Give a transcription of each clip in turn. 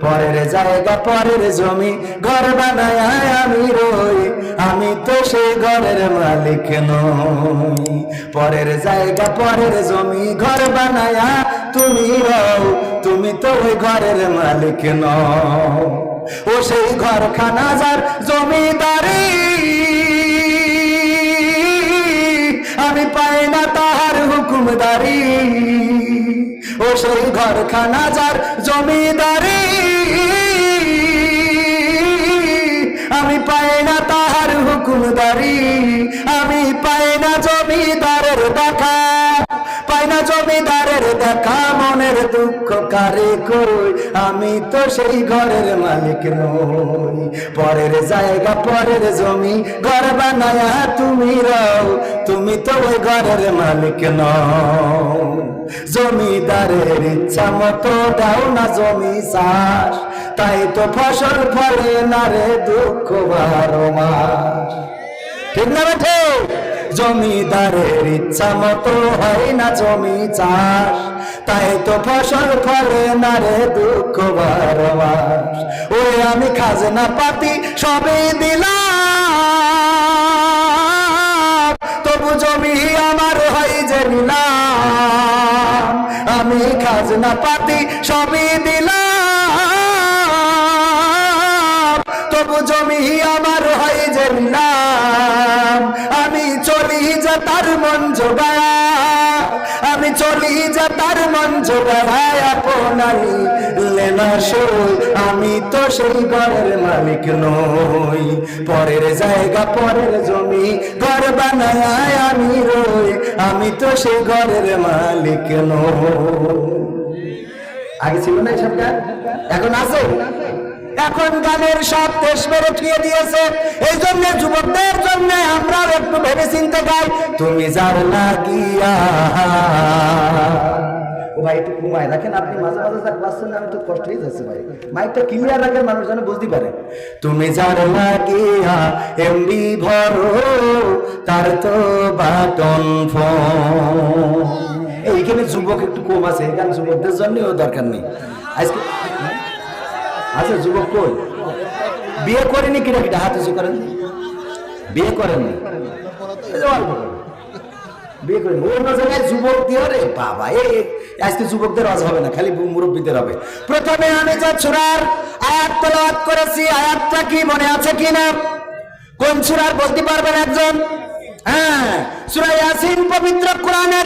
পরের জায়গা, পরের জমি, ঘর বানায় আমি রই। আমি তো সেই ঘরের মালিক নই। পরের জায়গা, পরের জমি, ঘর বানায় তুমি রও। তুমি তো ওই ঘরের মালিক নও। ও সেই ঘরখানা যার জমিদারি। আমি পাই না তাহার হুকুমদারি। ও সেই ঘরখানা যার জমিদারি। পাই না তাহার হুকুমদারি। আমি পাই না জমিদারের দেখা পাই না জমিদারের দেখা মনের দুঃখ কারে কই? আমি তো সেই ঘরের মালিক নই। পরের জায়গা, পরের জমি, ঘর বানায়া তুমি রও। তুমি তো ওই ঘরের মালিক নও। জমিদারের ইচ্ছা মতো দাও না জমি চাষ। তাই তো ফসল ফলে না রে দুঃখ বারো মাস। ঠিক না বেঠে? জমিদারের ইচ্ছা মতো হয় না জমি চাষ। তাই তো ফসল ফলে না রে দুঃখ বারো মাস ওই আমি খাজনা পাতি সবই দিলাম। তবু জমি আমার হয় যে নিলাম। আমি খাজনা পাতি সবই দিলাম। মন আমি চলি যে তার মন জোগায়। আপনারি লেনা সই। আমি তো সেই ঘরের মালিক নই। পরের জায়গা, পরের জমি, ঘর বানায় আমি রই। আমি তো সেই ঘরের মালিক নই। আগে ছিল না এসব এখন আছে? এখন গানের সব দেশ মেরে উঠিয়ে দিয়েছে। এই জন্য যুবকদের জন্য আমরা একটু ভেবে চিন্তে গাই তুমি যার রাখেন আপনি, মাঝে মাঝে তো পারে। তুমি যার লাগিয়া এমবি ভরো, তার তো বাটন এইখানে যুবক একটু কম আছে এখানে যুবকদের জন্যও দরকার নেই। আজকে আচ্ছা যুবক কই? বিয়ে করেনি কিনা কিটা হাত করেন। বিয়ে করেননি। এই যে অল্প করে। বিয়ে করেন অন্য জায়গায় যুবক দিয়ে রে বাবা, এ আজকে যুবকদের হবে না, খালি মুরব্বীদের হবে। প্রথমে আমি যা ছোড়ার আয়াত তলাওয়াত করেছি, আয়াতটা কি মনে আছে কিনা? কোন সুরার বলতে পারবেন একজন? হ্যাঁ সুরা ইয়াসিন পবিত্র কোরআনের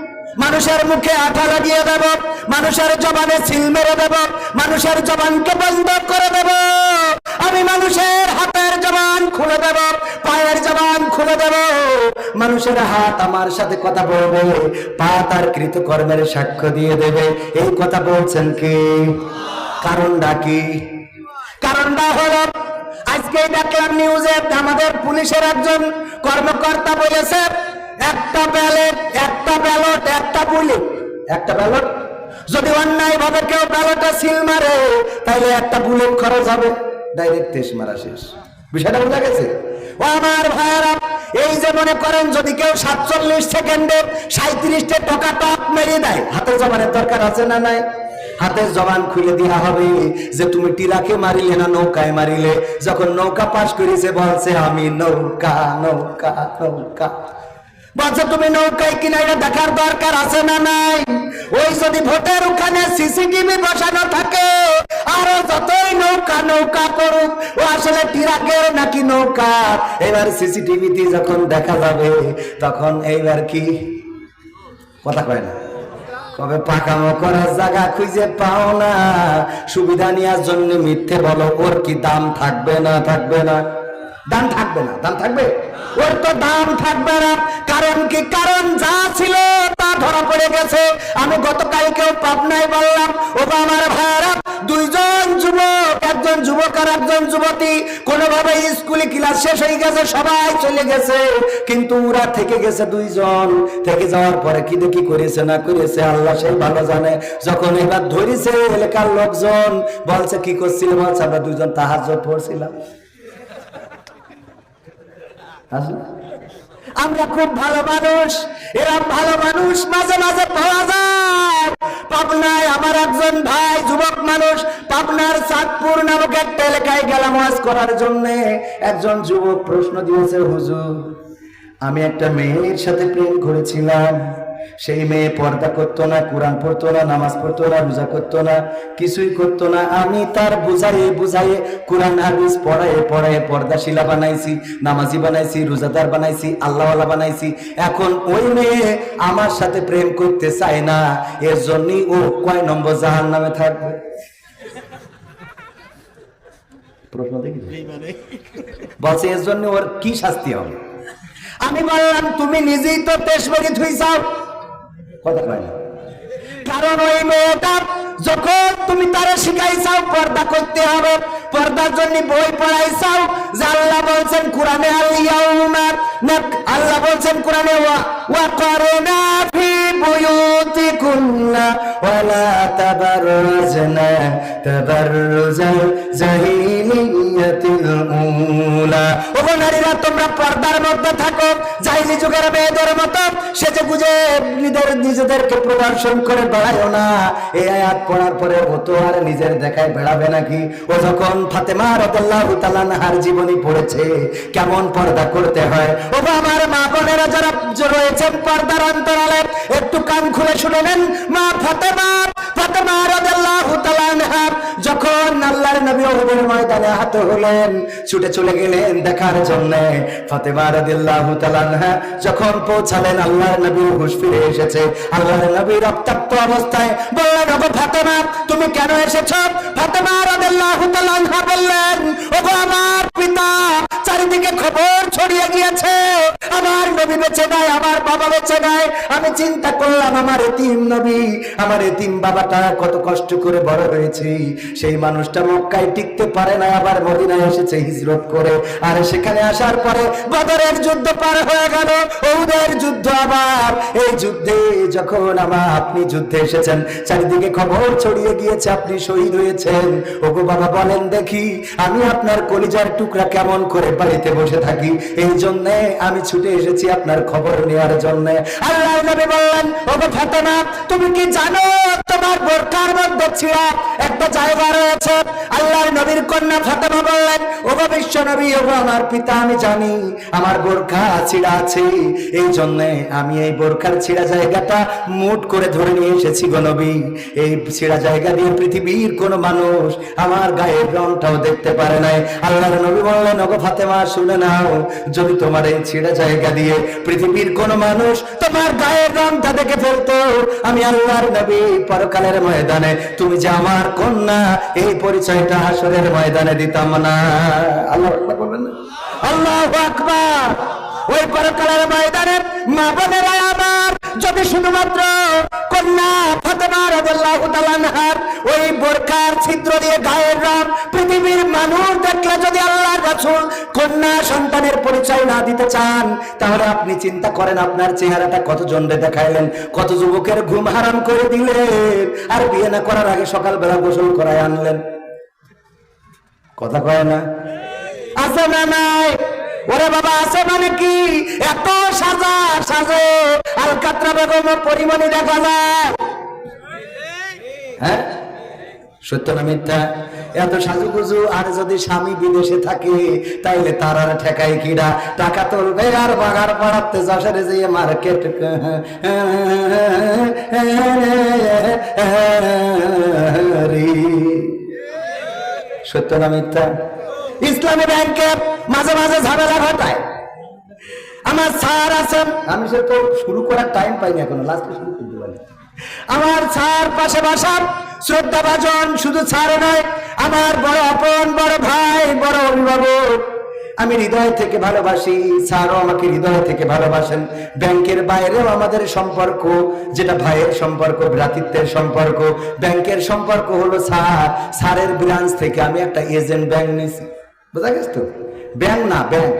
মানুষের মুখে আঠা লাগিয়ে দেব, মানুষের জবানে সিল মেরে দেব, মানুষের জবানকে বন্ধ করে দেব। আমি মানুষের হাতের জবান খুলে দেব, পায়ের জবান খুলে দেব। মানুষের হাত আমার সাথে কথা বলবে, পা তার কৃতকর্মের সাক্ষ্য দিয়ে দেবে। এই কথা বলছেন কি? কারণটা কি? কারণটা হলো আজকে দেখলাম নিউজে আমাদের পুলিশের একজন কর্মকর্তা বলেছে একটা ব্যালট একটা ব্যালট একটা বুলেট একটা ব্যালট যদি অন্যায় ভাবে কেউ ব্যালটে সিল মারে তাহলে একটা বুলেট খরচ হবে। ডাইরেক্ট তেস মারা শেষ। বিষয়টা বোঝা গেছে? ও আমার ভাইয়ারা, এই যে মনে করেন যদি কেউ সাতচল্লিশ সেকেন্ডে সাঁত্রিশটা টাকা টপ মেরে দেয় হাতে জমানের দরকার আছে না নাই? হাতের জবান খুলে দেওয়া হবে যে তুমি টিরাকে মারিলে না নৌকায় মারিলে। যখন নৌকা পাশ করেছে, বলছে আমি নৌকা নৌকা নৌকা। বলছে তুমি নৌকায় কিনা এটা দেখার দরকার আছে না নাই? ওই যদি ভোটের ওখানে সিসিটিভি বসানো থাকে, আরও যতই নৌকা নৌকা করুক, ও আসলে টিরাকেও নাকি নৌকা? এবার সিসিটিভিতে যখন দেখা যাবে, তখন এইবার কি? কথা কয় না। কবে পাকামো করার জায়গা খুঁজে পাও না। সুবিধা নেওয়ার জন্য মিথ্যে বলো, ওর কি দাম থাকবে না থাকবে না? দাম থাকবে না দাম থাকবে? ওর তো দাম থাকবে না, কারণ কি? কারণ যা ছিল তা ধরা পড়ে গেছে। আমি গতকালকেও পাবনায় বললাম ও আমার ভাইয়ারা দুইজন যুবক, একজন যুবক আর একজন যুবতী, কোনোভাবে স্কুলে ক্লাস শেষ হয়ে গেছে, সবাই চলে গেছে। কিন্তু ওরা থেকে গেছে দুইজন। থেকে যাওয়ার পরে কি দেখি করেছে না করেছে, আল্লাহ সেই ভালো জানে। যখন এবার ধরেছে এলাকার লোকজন, বলছে কি করছিল? বলছে, আমরা দুইজন তাহাজ পড়ছিলাম। আমরা খুব ভালো মানুষ এরা ভালো মানুষ মাঝে মাঝে পাওয়া যায়। পাবনায় আমার একজন ভাই যুবক মানুষ, পাবনার চাঁদপুর নামক একটা এলাকায় গেলাম ওয়াজ করার জন্য। একজন যুবক প্রশ্ন দিয়েছে, হুজুর, আমি একটা মেয়ের সাথে প্রেম করেছিলাম। সেই মেয়ে পর্দা করতো না, কোরআন পড়তো না, নামাজ পড়তো না, রোজা করতো না, কিছুই করতো না। আমি তার বুঝাইয়ে বুঝাইয়ে কোরআন, হাদিস পড়ায়ে পড়ায়ে পর্দা শিলা বানাইছি, নামাজি বানাইছি, রোজাদার বানাইছি, আল্লাহওয়ালা বানাইছি। এখন ওই মেয়ে আমার সাথে প্রেম করতে চায় না এর জন্যই ও কয় নম্বর জাহান নামে থাকবে? প্রশ্ন দেখি বলছে এর জন্য ওর কি শাস্তি হবে? আমি বললাম, তুমি নিজেই তো তেসবরি ধুই চাও কথা কয় না। কারণ ওই যখন তুমি তারা পর্দা করতে হবে। পর্দার জন্য বই যে আল্লাহ বলছেন, কোরআনে আলিয়াউমা আল্লাহ বলছেন, কোরআনে ওয়া ফি ওয়ালা জাহিলিয়াতিল উলা ওগো নারীরা, তোমরা পর্দার মধ্যে থাকো। জাহিলি যুগের মেয়েদের নিজেদেরকে প্রদর্শন করে বেড়ায়ও না। এই আয়াত পড়ার পরে ও তো আর নিজের দেখায় বেড়াবে নাকি? ও যখন ফাতেমা নাহার জীবনী পড়েছে, কেমন পর্দা করতে হয়? ও আমার মা বোনেরা যারা রয়েছেন পর্দার অন্তরালে, একটু কান খুলে শুনে নেন। মা ফাতেমা ফাতেমা নবী ময়দানে আহত হলেন, ছুটে চলে গেলেন দেখার জন্য। ফাতেমা রাদিয়াল্লাহু তাআলা যখন পৌঁছালেন, আল্লাহর নবীর হুঁশ ফিরে এসেছে। আল্লাহর নবী রক্তাক্ত অবস্থায় বললেন, ওগো ফাতেমা, তুমি কেন এসেছ? ফাতেমা রাদিয়াল্লাহু তাআলা বললেন, ওগো আমার পিতা চারিদিকে খবর ছড়িয়ে গিয়েছে। নবী বেঁচে নাই আমার বাবা বেঁচে নাই আমি চিন্তা করলাম, আমার এতিম নবী, আমার এতিম বাবাটা কত কষ্ট করে বড় হয়েছে। সেই মানুষটা মক্কায় টিকতে পারে না আবার মদিনায় এসেছে হিজরত করে। আর সেখানে আসার পরে বদরের যুদ্ধ পার হয়ে গেল ওদের যুদ্ধ আবার। এই যুদ্ধে যখন আমার আপনি যুদ্ধে এসেছেন, চারিদিকে খবর ছড়িয়ে গিয়েছে, আপনি শহীদ হয়েছেন। ওগো বাবা, বলেন দেখি, আমি আপনার কলিজার টুকরা কেমন করে বাড়িতে বসে থাকি? এই জন্যে আমি ছুটে এসেছি আপনার খবর নেওয়ার জন্য। আল্লাহ নবী বললেন ও ফাতেমা তুমি কি জানো তোমার বোরকার মধ্যে ছিঁড়া একটা জায়গা রয়েছে। আল্লাহর নবীর কন্যা ফাতেমা বললেন, ওগো বিশ্ব নবী, ওগো আমার পিতা, আমি জানি আমার বোরখা ছিঁড়া আছে। এই জন্য আমি এই বোরখার ছিঁড়া জায়গাটা মুট করে ধরে নিয়ে এসেছি গো নবী। এই ছিঁড়া জায়গা দিয়ে পৃথিবীর কোন মানুষ আমার গায়ের রংটাও দেখতে পারে নাই। আল্লাহর নবী বললেন, ওগো ফাতেমা, শুনে নাও, যদি তোমার এই ছিঁড়া জায়গা দিয়ে পৃথিবীর কোন মানুষ তোমার গায়ের রংটা দেখে ফেলতো, আমি আল্লাহর নবী পরকালের ময়দানে, তুমি যে আমার কন্যা, এই পরিচয়টা হাসরের ময়দানে দিতাম না। আল্লাহ আকবার আল্লাহ ওই পরকালের ময়দানে মা বোনেরা আমার, যদি শুধুমাত্র কন্যা ফাতেমা রাদিয়াল্লাহু ওই বোরকার ছিদ্র দিয়ে গায়ের রং পৃথিবীর মানুষ দেখলে যদি আল্লাহর রাসূল কন্যা সন্তানের পরিচয় না দিতে চান, তাহলে আপনি চিন্তা করেন আপনার চেহারাটা কত জনরে দেখাইলেন, কত যুবকের ঘুম হারাম করে দিলেন, আর বিয়ে না করার আগে সকালবেলা গোসল করায় আনলেন। কথা কয় না? আছে না নাই? ওরে বাবা, আছে মানে কি? এত সাজা, সাজে, আলকাত্রা বেগম পরিমণি দেখা যায়। হ্যাঁ? সত্য না মিথ্যা? এত সাজুগুজু, আর যদি স্বামী বিদেশে থাকে, তাইলে তার আর ঠেকাই কিরা টাকা তুলবে আর বাগার পাড়াতে যশোরে যেয়ে মার্কেট। সত্য না মিথ্যা? ইসলামী ব্যাংকে মাঝে মাঝে ঝামেলা ঘটায়। আমার স্যার আছেন। আমি সে তো শুরু করার টাইম পাইনি এখনও লাস্টে শুরু করতে পারি আমার স্যার পাশে বাসা শ্রদ্ধা ভাজন শুধু স্যার নয় আমার বড় আপন, বড় ভাই, বড় অভিভাবক। আমি হৃদয় থেকে ভালোবাসি, স্যারও আমাকে হৃদয় থেকে ভালোবাসেন। ব্যাংকের বাইরেও আমাদের সম্পর্ক, যেটা ভাইয়ের সম্পর্ক, ভ্রাতৃত্বের সম্পর্ক। ব্যাংকের সম্পর্ক হলো স্যার, স্যারের ব্রাঞ্চ থেকে আমি একটা এজেন্ট ব্যাংক নিয়েছি। বোঝা গেছে তো? ব্যাংক না ব্যাংক